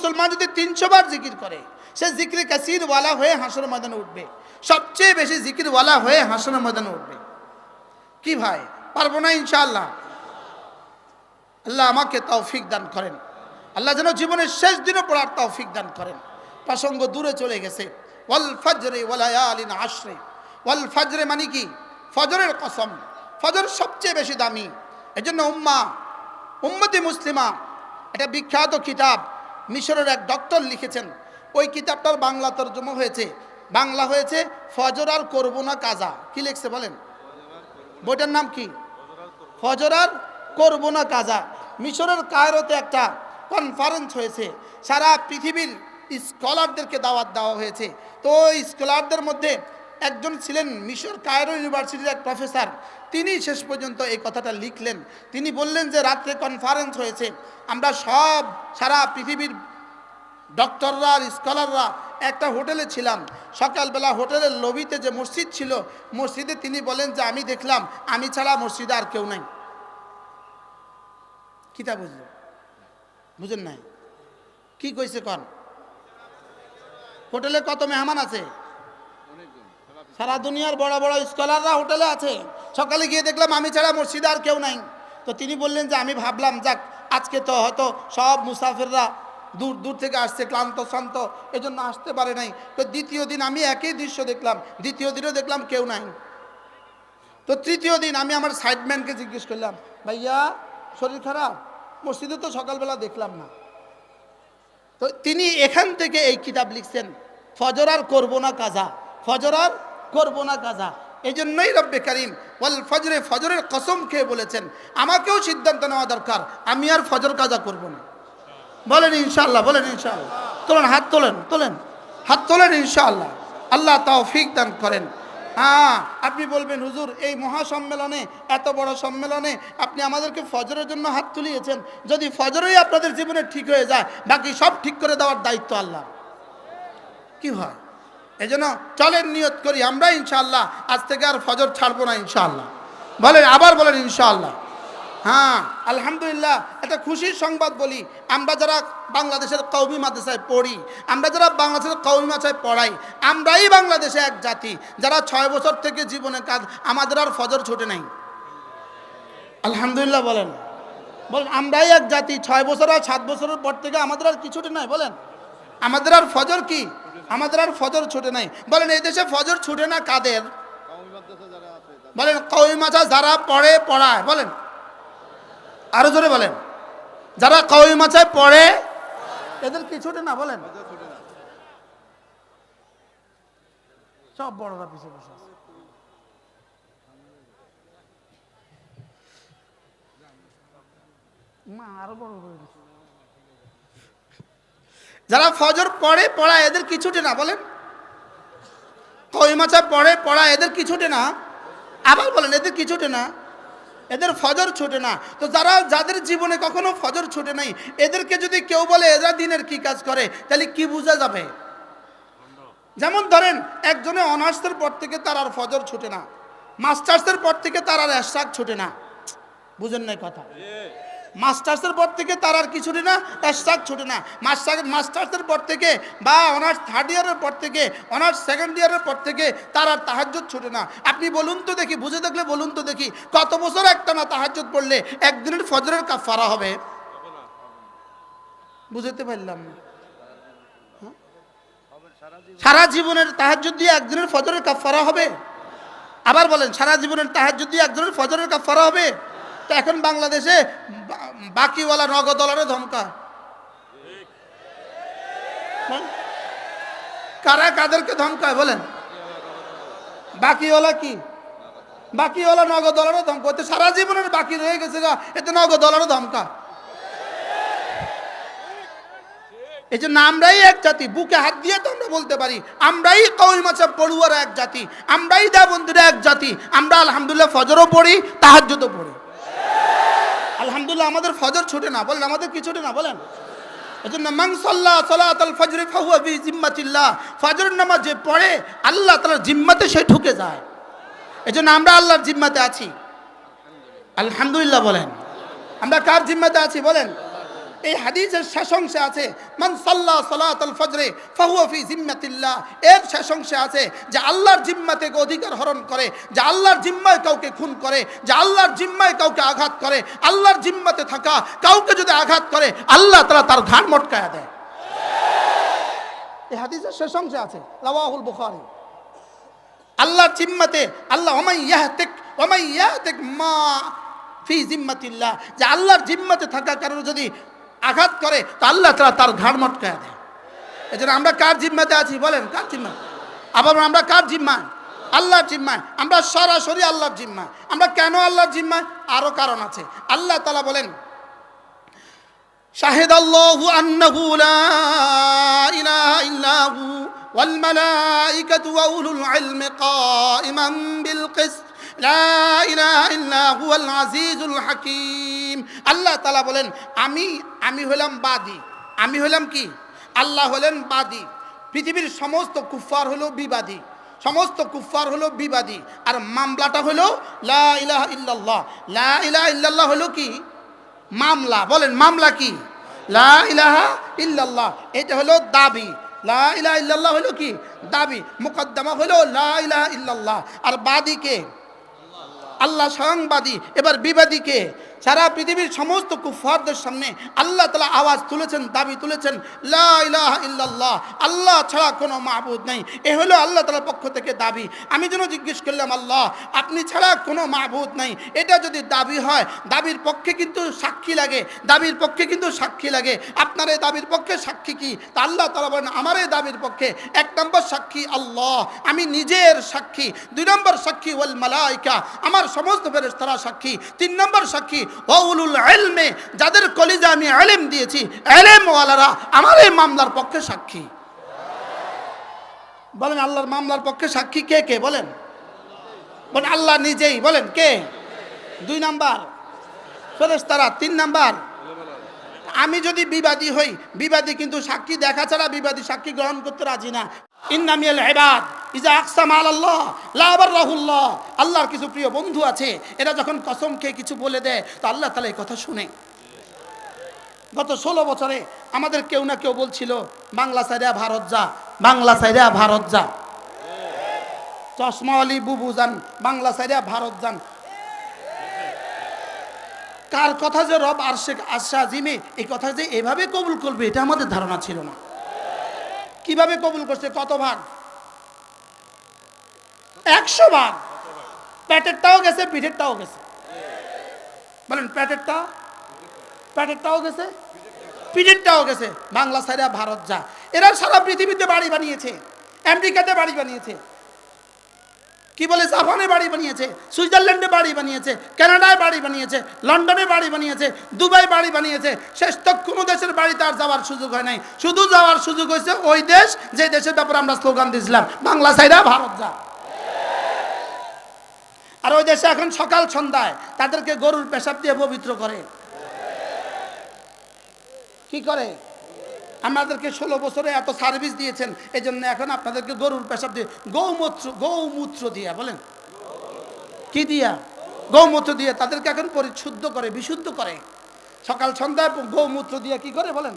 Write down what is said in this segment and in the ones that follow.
মুসলমান যদি তিনশো বার জিকির করে, সে জিকির কাসিরওয়ালা হয়ে হাসর ময়দানে উঠবে। সবচেয়ে বেশি জিকিরওয়ালা হয়ে হাসর ময়দানে উঠবে। কি ভাই? পারব না ইনশাআল্লাহ? আল্লাহ আমাকে তৌফিক দান করেন। আল্লাহ যেন জীবনের শেষ দিনে পড়ার তৌফিক দান করেন। প্রসঙ্গ দূরে চলে গেছে। ওয়াল ফজরে ওয়ালায়ালিন আশরে। ওয়াল ফজরে মানে কি? ফজরের কসম। ফজর সবচেয়ে বেশি দামি। এজন্য উম্মা, উম্মতি মুসলিমা এটা বিখ্যাত কিতাব। মিশরের এক ডক্টর লিখেছেন, ওই কিতাবটার বাংলা তর্জমা হয়েছে। বাংলা হয়েছে, ফজর আর করব না কাজা। কি লিখছে বলেন? বইটার নাম কি? ফজর আর করব না কাজা। মিশরের কায়রোতে একটা কনফারেন্স হয়েছে। সারা পৃথিবীর স্কলারদেরকে দাওয়াত দেওয়া হয়েছে। তো ওই স্কলারদের মধ্যে একজন ছিলেন মিশর কায়রো ইউনিভার্সিটির এক প্রফেসর তিনি শেষ পর্যন্ত এই কথাটা লিখলেন। তিনি বললেন যে, রাত্রে কনফারেন্স হয়েছে। আমরা সব সারা পৃথিবীর ডক্টররা আর স্কলাররা একটা হোটেলে ছিলাম। সকালবেলা হোটেলের লবিতে যে মসজিদ ছিল, মসজিদে তিনি বলেন যে, আমি দেখলাম, আমি ছাড়া মসজিদে আর কেউ নাই। কিতা বুঝলেন? বুঝেন নাই? কি কইছে কন? হোটেলে কত মেহমান আছে? সারা দুনিয়ার বড় বড় স্কলাররা হোটেলে আছে। সকালে গিয়ে দেখলাম, আমি ছাড়া মসজিদে আর কেউ নাই। তো তিনি বললেন যে, আমি ভাবলাম, যাক আজকে তো হয়তো সব মুসাফিররা দূর দূর থেকে আসছে, ক্লান্ত, শান্ত, এজন্য আসতে পারে নাই। তো দ্বিতীয় দিন আমি একই দৃশ্য দেখলাম। দ্বিতীয় দিনও দেখলাম কেউ নাই। তো তৃতীয় দিন আমি আমার সাইডম্যানকে জিজ্ঞেস করলাম, ভাইয়া, শরীর খারাপ? মসজিদে তো সকালবেলা দেখলাম না। তো তিনি এখান থেকে এই কিতাব লিখছেন, ফজর আর করব না কাজা, ফজর আর করব না কাজা। এই জন্যই রব্বে করিম, ওয়াল ফজরে ফজরের কসম খেয়ে বলেছেন, আমাকেও সিদ্ধান্ত নেওয়া দরকার, আমি আর ফজর কাজা করব না। বলেন ইনশাআল্লাহ, বলেন ইনশাল্লাহ তোলেন, হাত তোলেন তোলেন। হাত তোলেন ইনশাআল্লাহ। আল্লাহ তৌফিক দান করেন। হ্যাঁ আপনি বলবেন, হুজুর, এই মহাসম্মেলনে, এত বড় সম্মেলনে আপনি আমাদেরকে ফজরের জন্য হাত তুলিয়েছেন, যদি ফজরই আপনাদের জীবনে ঠিক হয়ে যায়, বাকি সব ঠিক করে দেওয়ার দায়িত্ব আল্লাহ কি হয়? এই জন্য চলেন নিয়ত করি, আমরা ইনশাল্লাহ আজ থেকে আর ফজর ছাড়বো না ইনশাল্লাহ বলেন, আবার বলেন ইনশাল্লাহ হ্যাঁ আলহামদুলিল্লাহ, একটা খুশির সংবাদ বলি। আমরা যারা বাংলাদেশের কৌমি মাদ্রাসায় পড়ি, আমরা যারা বাংলাদেশের কৌমি মাদ্রাসায় পড়াই, আমরাই বাংলাদেশে এক জাতি। যারা ছয় বছর থেকে জীবনে কাজ, আমাদের আর ফজর ছুটে নাই। আলহামদুলিল্লাহ বলেন। বলেন, আমরাই এক জাতি, ছয় বছর আর সাত বছরের পর থেকে আমাদের আর কিছুটি নাই, বলেন। আমাদের আর ফজর কি? আমাদের আর ফজর ছুটে নাই। বলেন, এই দেশে ফজর ছুটে না কাদের? বলেন কৌমি মাছা যারা পড়ে, পড়ায়। বলেন। আরও জোরে বলেন। যারা কৌমি মাছায় পড়ে, এদের কিছুটে না? বলেন। সব বড়রা পিছিয়ে বসে মা, আরও বড় হয়ে গেছে। যারা ফজর পড়ে, পড়া এদের কিছুটে না, বলেন। কই মাছা পড়ে, পড়া এদের কিছুটে না? আবার বলেন, এদের কিছুটে না? এদের ফজর ছুটে না। তো যারা, যাদের জীবনে কখনো ফজর ছুটে নাই, এদেরকে যদি কেউ বলে এরা দিনের কি কাজ করে তাহলে কি বোঝা যাবে? যেমন ধরেন, একজনে অনার্সের পর থেকে তার আর ফজর ছুটে না। মাস্টার্সের পর থেকে তার আর এশরাক ছুটে না। বুঝেন নাই কথা? মাস্টার্সের পর থেকে তার আর কিছুটি না এশরাক ছুটে না। মাস্টার, মাস্টার্সের পর থেকে বা অনার্স থার্ড ইয়ারের পর থেকে, অনার্স সেকেন্ড ইয়ারের পর থেকে তার আর তাহাজ্জুদ ছুটে না। আপনি বলুন তো দেখি, বুঝে দেখলে বলুন তো দেখি, কত বছর একটা না তাহাজ্জুদ পড়লে একদিনের ফজরের কাফারা হবে? বুঝতে পারলাম না। হ্যাঁ? সারা জীবনের তাহাজ্জুদ দিয়ে একদিনের ফজরের কাপ কাফারা হবে? আবার বলেন, সারা জীবনের তাহাজ্জুদ দিয়ে একদিনের ফজরের কাফারা হবে? তো এখন বাংলাদেশে বাকিওয়ালা নগদ ডলারে ধমকা কারা কাদেরকে ধমকায় বলেন? বাকিওয়ালা কি? বাকিওয়ালা নগদ ডলারে ধমকা এতে সারা জীবনের বাকি রয়ে গেছে গা এতে নগদ ডলারে ধমকা। এই জন্য আমরাই এক জাতি, বুকে হাত দিয়ে তো আমরা বলতে পারি, আমরাই কৌল মাছা পড়ুয়ারা এক জাতি, আমরাই দা বন্ধুরা এক জাতি, আমরা আলহামদুলিল্লাহ ফজরও পড়ি, তাহাজ্জুদও পড়ি। আলহামদুলিল্লাহ, আমাদের ফজর ছুটে না। বলেন, আমাদের কি ছুটে না? বলেন। নামাজ যে পড়ে আল্লাহ জিম্মাতে সে যায়। আমরা আল্লাহর জিম্মাতে আছি। আলহামদুলিল্লাহ বলেন। আমরা কার জিম্মাতে আছি? বলেন। এই হাদিসের শেষ অংশে আছে, মান সাল্লাহ সালাতাল ফজরে ফাহুয়া ফি জিম্মাতিল্লাহ। এর শেষ অংশে আছে, যে আল্লাহর জিম্মা থেকে অধিকার হরণ করে, যে আল্লাহর জিম্মায় কাউকে খুন করে, যে আল্লাহর জিম্মায় কাউকে আঘাত করে, আল্লাহর জিম্মাতে থাকা কাউকে যদি আঘাত করে, আল্লাহ তারা তার ঘাড় মটকায়া দেয়। এই হাদিসের শেষ অংশে আছে লাওয়াহুল বুখারী। আল্লাহর জিম্মাতে, আল্লাহ ওমাই ইয়াহতিক ওমাই ইয়াহতিক মা ফি জিম্মাতিল্লাহ। যে আল্লাহর জিম্মাতে থাকার কারণে যদি আঘাত করে, তা আল্লাহ তালা তার ঘাড় মটকায় দেয়। এই জন্য আমরা কার জিম্মাতে আছি বলেন, কার জিম্মা? আবার আমরা কার জিম্মা? আল্লাহর জিম্মায় আমরা সরাসরি আল্লাহর জিম্মা। আমরা কেন আল্লাহর জিম্মায় আরও কারণ আছে। আল্লাহ তালা বলেন শাহেদ আল্লাহ আন্নাহু লা ইলাহা ইল্লাহু ওয়াল মালাইকাতু ওয়া উলুল ইলমি হাকিম। আল্লাহ তালা বলেন, আমি আমি হলাম বাদী। আমি হলাম কি? আল্লাহ হলেন বাদী। পৃথিবীর সমস্ত কুফার হলো বিবাদী। সমস্ত কুফার হলো বিবাদী। আর মামলাটা হলো লা ইল্লাল্লাহ। লা ইল্লাল্লাহ হলো কি? মামলা। বলেন, মামলা কি? লা ইলাহা ইল্লাল্লাহ। এটা হলো দাবি। লা ইলাহা ইল্লাল্লাহ হলো কি? দাবি। মুকদ্দমা হলো লা ইলাহা ইল্লাল্লাহ। আর বাদীকে আল্লাহ স্বয়ংবাদী এবার বিবাদীকে, সারা পৃথিবীর সমস্ত কুফারদের সামনে আল্লাহ তালা আওয়াজ তুলেছেন, দাবি তুলেছেন, লা ইলাহা ইল্লাল্লাহ, আল্লাহ ছাড়া কোনো মাহবুদ নেই। এ হলো আল্লাহ তালার পক্ষ থেকে দাবি। আমি যেন জিজ্ঞেস করলাম, আল্লাহ, আপনি ছাড়া কোনো মাহবুদ নেই। এটা যদি দাবি হয়, দাবির পক্ষে কিন্তু সাক্ষী লাগে। দাবির পক্ষে কিন্তু সাক্ষী লাগে। আপনার এই দাবির পক্ষে সাক্ষী কি? তা আল্লাহ তালা বলেন, আমার এই দাবির পক্ষে এক নম্বর সাক্ষী আল্লাহ। আমি নিজের সাক্ষী। দুই নম্বর সাক্ষী ওয়াল মালাইকা। আমার সমস্ত ফেরেশতারা সাক্ষী, তিন নম্বর সাক্ষী ওউলুল ইলমে, যাদের কলিজা আমি ইলম দিয়েছি ইলম ওয়ালারা আমার এই মামলার পক্ষে সাক্ষী। বলেন আল্লাহর মামলার পক্ষে সাক্ষী কে কে বলেন? বলেন আল্লাহ নিজেই, বলেন কে? দুই নাম্বার, ফেরেশতারা তিন নাম্বার, আমি যদি বিবাদী হই, বিবাদী কিন্তু সাক্ষী দেখা ছাড়া বিবাদী সাক্ষী গ্রহণ করতে রাজি না। ইন্নামিয়াল হেবাদ ইজা আকসাম আল্লাহ লাবার রাহুল্লাহ আল্লাহর কিছু প্রিয় বন্ধু আছে, এরা যখন কসম খেয়ে কিছু বলে দেয়, তো আল্লাহ তালা এই কথা শুনে। গত ষোলো বছরে আমাদের কেউ না কেউ বলছিল, বাংলা সাইডা ভারত যা, বাংলা সাইডা ভারত যা। চশমাওয়ালি বুবু যান, বাংলা সাইডা ভারত যান। কার কথা যে রব আর শেখ আশা জিমে এই কথা যে এভাবে কবুল করবে, এটা আমাদের ধারণা ছিল না। কীভাবে কবুল করছে, কত ভাগ? একশো ভাগ প্যাটেরটাও গেছে পিঠেরটাও গেছে। বলেন প্যাটেরটা প্যাটেরটাও গেছে? পিঠেরটাও গেছে। বাংলা সাইডা ভারত যা। এরা সারা পৃথিবীতে বাড়ি বানিয়েছে। আমেরিকাতে বাড়ি বানিয়েছে। কি বলে, জাপানে বাড়ি বানিয়েছে। সুইজারল্যান্ডে বাড়ি বানিয়েছে। কানাডায় বাড়ি বানিয়েছে। লন্ডনে বাড়ি বানিয়েছে। দুবাই বাড়ি বানিয়েছে। শেষ তক কোনো দেশের বাড়িতে আর যাওয়ার সুযোগ হয় নাই। শুধু যাওয়ার সুযোগ হয়েছে ওই দেশ, যে দেশের ব্যাপারে আমরা স্লোগান দিয়েছিলাম। বাংলা সাইডা ভারত যা। আর ওই দেশে এখন সকাল সন্ধ্যায় তাদেরকে গরুর পেশাব দিয়ে পবিত্র করে। কি করে? আমাদেরকে ষোলো বছরে এত সার্ভিস দিয়েছেন এই জন্য এখন আপনাদেরকে গরুর পেশাব দিয়ে, গৌমূত্র গৌমূত্র দিয়া, বলেন। কি দিয়া? গৌমূত্র দিয়ে তাদেরকে এখন পরিশুদ্ধ করে, বিশুদ্ধ করে। সকাল সন্ধ্যায় গৌমূত্র দিয়ে কি করে, বলেন?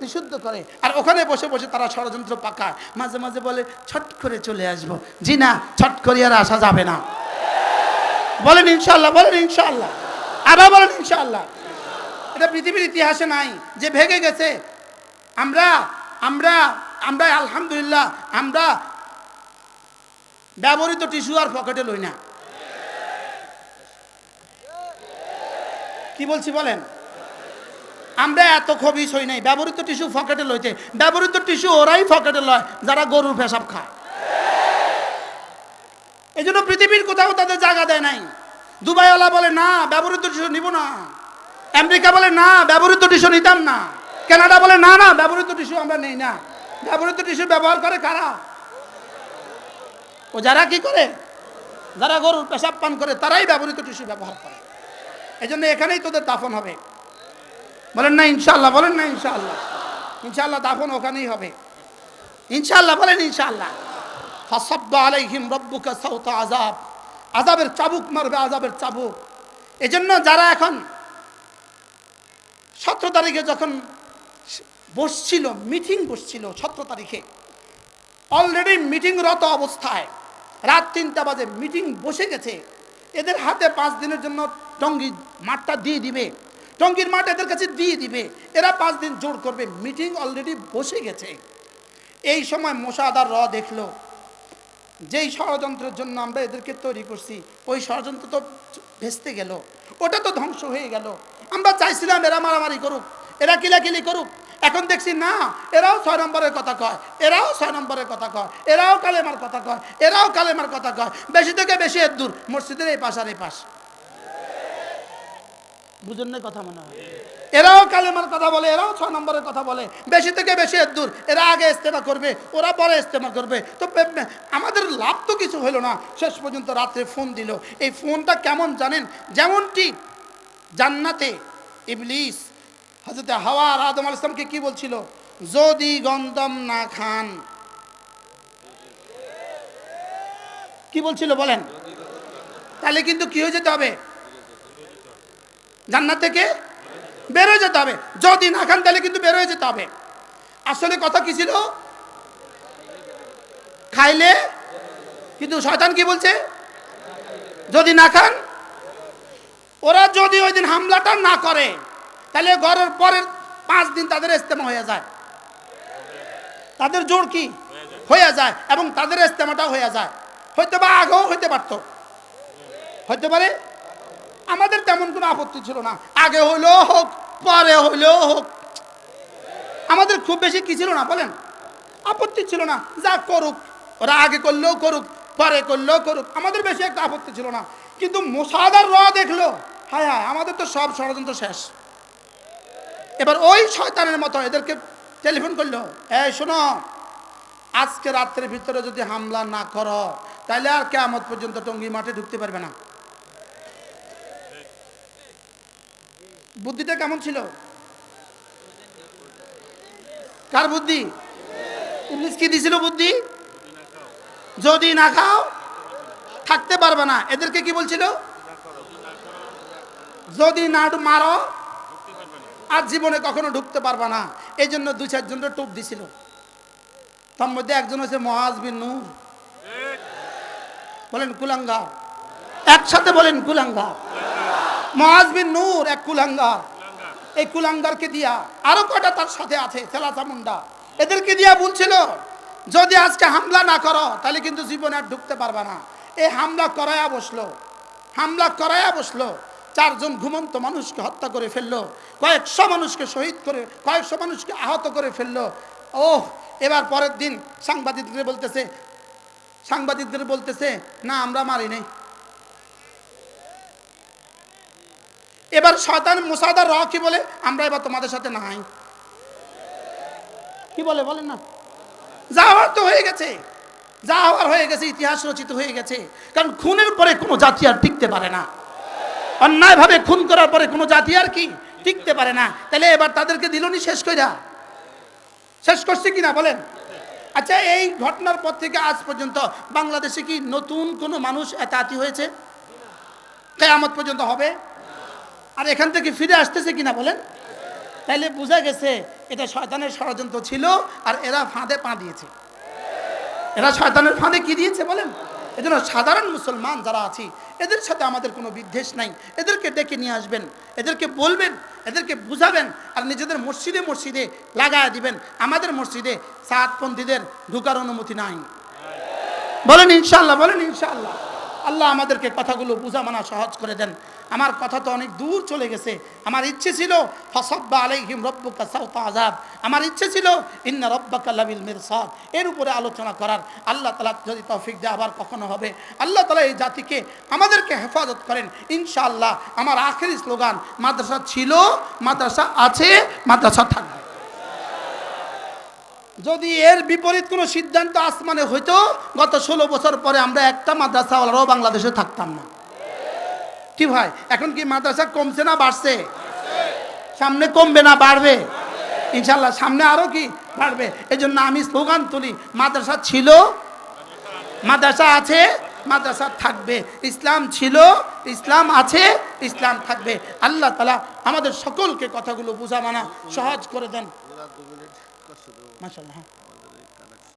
বিশুদ্ধ করে। আর ওখানে বসে বসে তারা ষড়যন্ত্র পাকায়। মাঝে মাঝে বলে, ছট করে চলে আসব। জি না, ছট করে আর আসা যাবে না। বলেন ইনশাল্লাহ বলেন ইনশাল্লাহ আবার বলেন ইনশাল্লাহ এটা পৃথিবীর ইতিহাসে নাই, যে ভেঙে গেছে। আমরা আমরা আমরা আলহামদুলিল্লাহ, আমরা ব্যবহৃত টিস্যু আর পকেটে লই না। কি বলছি বলেন? আমরা এত খবিস হই নাই, ব্যবহৃত টিস্যু পকেটে লইতে। ব্যবহৃত টিস্যু ওরাই পকেটে লয়, যারা গরুর পেশাব খায়। এই জন্য পৃথিবীর কোথাও তাদের জায়গা দেয় নাই। দুবাইওয়ালা বলে, না, ব্যবহৃত টিস্যু নিব না। আমেরিকা বলে, না, ব্যবহৃত টিস্যু নিতাম না। কানাডা বলে, না না, ব্যবহৃত টিস্যু আমরা নেই না। ব্যবহৃত টিস্যু ব্যবহার করে কারা? ও যারা কি করে? যারা গরুর পেশাব পান করে, তারাই ব্যবহৃত টিস্যু ব্যবহার করে। এই জন্য এখানেই তোদের দাফন হবে। বলেন না ইনশাল্লাহ বলেন না ইনশাল্লাহ ইনশাল্লাহ দাফন ওখানেই হবে। ইনশাল্লাহ বলেন ইনশাল্লাহ আযাব। আযাবের চাবুক মারবে আজাবের চাবুক। এজন্য যারা এখন সতেরো তারিখে যখন বসছিল, মিটিং বসছিল সতেরো তারিখে অলরেডি মিটিংরত অবস্থায়, রাত তিনটা বাজে মিটিং বসে গেছে, এদের হাতে পাঁচ দিনের জন্য টঙ্গি মাঠটা দিয়ে দিবে। টঙ্গির মাঠ এদের কাছে দিয়ে দিবে। এরা পাঁচ দিন জোর করবে। মিটিং অলরেডি বসে গেছে। এই সময় মোশাদার র দেখল। যেই ষড়যন্ত্রের জন্য আমরা এদেরকে তৈরি করছি, ওই ষড়যন্ত্র তো ভেস্তে গেল, ওটা তো ধ্বংস হয়ে গেল। আমরা চাইছিলাম এরা মারামারি করুক, এরা কিলাকিলি করুক, এখন দেখছি না, এরাও ছয় নম্বরের কথা কয়, এরাও ছয় নম্বরের কথা কয়, এরাও কালেমার কথা কয়, এরাও কালেমার কথা কয়, বেশি থেকে বেশি এর দূর, মসজিদের এই পাশ আর এই পাশ। বুঝেন কথা মনে হয়? এরাও কালেমার কথা বলে, এরাও ছয় নম্বরের কথা বলে। বেশি থেকে বেশি দূর। এরা আগে ইস্তেমা করবে, ওরা পরে ইস্তেমা করবে। তো আমাদের লাভ তো কিছু হলো না। শেষ পর্যন্ত রাত্রে ফোন দিল। এই ফোনটা কেমন জানেন? যেমনটি জান্নাতে ইবলিস হজরত হাওয়া আর আদম আল ইসলামকে কি বলছিল? যদি গন্দম না খান। কি বলছিল বলেন? তাহলে কিন্তু কি হয়ে যেতে হবে? জান্নাত থেকে বের হয়ে যেতে হবে। যদি না খান, তাহলে কিন্তু বের হয়ে যেতে হবে। আসলে কথা কি ছিল? খাইলে কিন্তু শয়তান কি বলছে? যদি না খান, ওরা যদি ওই দিন হামলাটা না করে, তাহলে ঘরের পরের পাঁচ দিন তাদের ইস্তেমা হয়ে যায়। তাদের জোর কি? হয়ে যায় এবং তাদের ইস্তেমাটা হয়ে যায়। হয়তো বা আগেও হইতে পারতো। হইতে পারে? আমাদের তেমন কোনো আপত্তি ছিল না। আগে হইলেও হোক, পরে হইলেও হোক। আমাদের খুব বেশি কি ছিল না বলেন? আপত্তি ছিল না, যা করুক ওরা আগে করলেও করুক, পরে করলেও করুক, আমাদের বেশি একটা আপত্তি ছিল না। কিন্তু মোসাদার র দেখল, হায় হায়, আমাদের তো সব ষড়যন্ত্র শেষ। এবার ওই শয়তানের মতো এদেরকে টেলিফোন করল, এই শোনো, আজকে রাত্রের ভিতরে যদি হামলা না করো, তাহলে আর কেমন পর্যন্ত টঙ্গি মাঠে ঢুকতে পারবে না। বুদ্ধিটা কেমন ছিল? কার বুদ্ধি? ইংলিশ কি দিছিল বুদ্ধি? যদি না খাও, থাকতে পারবে না। এদেরকে কি বলছিল? যদি না মারো, আর জীবনে কখনো ঢুকতে পারবে না। এই জন্য দু চারজনের টোপ দিছিল। তার মধ্যে একজন হচ্ছে মহাজ বিন নূর। বলেন কুলাঙ্গা একসাথে বলেন কুলাঙ্গা মহাজ বিন নূর এক কুলাঙ্গা এই কুলাঙ্গারকে দিয়া আরও কয়টা তার সাথে আছে? তেলাচা মুন্ডা। এদেরকে দিয়া বলছিল যদি আজকে হামলা না করো তাহলে কিন্তু জীবনে আর ঢুকতে পারবে না। এই হামলা করায়া বসল। হামলা করায়া বসল। চারজন ঘুমন্ত মানুষকে হত্যা করে ফেলল। কয়েকশো মানুষকে শহীদ করে কয়েকশো মানুষকে আহত করে ফেলল। ওহ এবার পরের দিন সাংবাদিকদের বলতেছে সাংবাদিকদের বলতেছে না আমরা মারি নাই। এবার শয়তান মুসাদার র কি বলে? আমরা এবার তোমাদের সাথে নাই। কি বলে বলেন না? যা হওয়ার তো হয়ে গেছে। যা হওয়ার হয়ে গেছে, ইতিহাস রচিত হয়ে গেছে। কারণ খুনের পরে কোনো জাতি আর টিকতে পারে না। অন্যায়ভাবে খুন করার পরে কোনো জাতি আর কি টিকতে পারে না। তাহলে এবার তাদেরকে দিলনি শেষ কইরা। শেষ করছে কিনা বলেন? আচ্ছা এই ঘটনার পর থেকে আজ পর্যন্ত বাংলাদেশে কি নতুন কোনো মানুষ এতাতি হয়েছে? কেয়ামত পর্যন্ত হবে? আর এখান থেকে ফিরে আসতেছে কিনা বলেন? তাইলে বোঝা গেছে এটা শয়তানের ষড়যন্ত্র ছিল আর এরা ফাঁদে পা দিয়েছে। এরা শয়তানের ফাঁদে কি দিয়েছে বলেন? এজন্য সাধারণ মুসলমান যারা আছি, এদের সাথে আমাদের কোনো বিদ্বেষ নাই। এদেরকে ডেকে নিয়ে আসবেন, এদেরকে বলবেন, এদেরকে বুঝাবেন আর নিজেদের মসজিদে মসজিদে লাগায় দিবেন। আমাদের মসজিদে সাতপন্থীদের ঢুকার অনুমতি নাই। বলেন ইনশাল্লাহ বলেন ইনশাল্লাহ। আল্লাহ আমাদেরকে কথাগুলো বুঝা মানা সহজ করে দেন। আমার কথা তো অনেক দূর চলে গেছে। আমার ইচ্ছে ছিল, ফসব্বা আলাইহিম রব্বুকা সাউতা আজাব আমার ইচ্ছে ছিল, ইন্না রব্বাকা লাবিল মিরসাদ। এর উপরে আলোচনা করার। আল্লাহ তালা যদি তৌফিক দেয়, আবার কখনো হবে। আল্লাহ তালা এই জাতিকে আমাদেরকে হেফাজত করেন। ইনশাআল্লাহ আমার আখেরি স্লোগান, মাদ্রাসা ছিল, মাদ্রাসা আছে, মাদ্রাসা থাকবে। যদি এর বিপরীত কোনো সিদ্ধান্ত আসমানে হইতো, গত ষোলো বছর পরে আমরা একটা মাদ্রাসাওয়ালারও বাংলাদেশে থাকতাম না। কি ভাই, এখন কি মাদ্রাসা কমছে না বাড়ছে? সামনে কমবে না, বাড়বে? ইনশাল্লাহ সামনে আরও কি বাড়বে? এই জন্য আমি স্লোগান তুলি, মাদ্রাসা ছিল, মাদ্রাসা আছে, মাদ্রাসা থাকবে। ইসলাম ছিল, ইসলাম আছে, ইসলাম থাকবে। আল্লাহ তালা আমাদের সকলকে কথাগুলো বোঝা মানা সহজ করে দেন। মাশাল্লাহ হ্যাঁ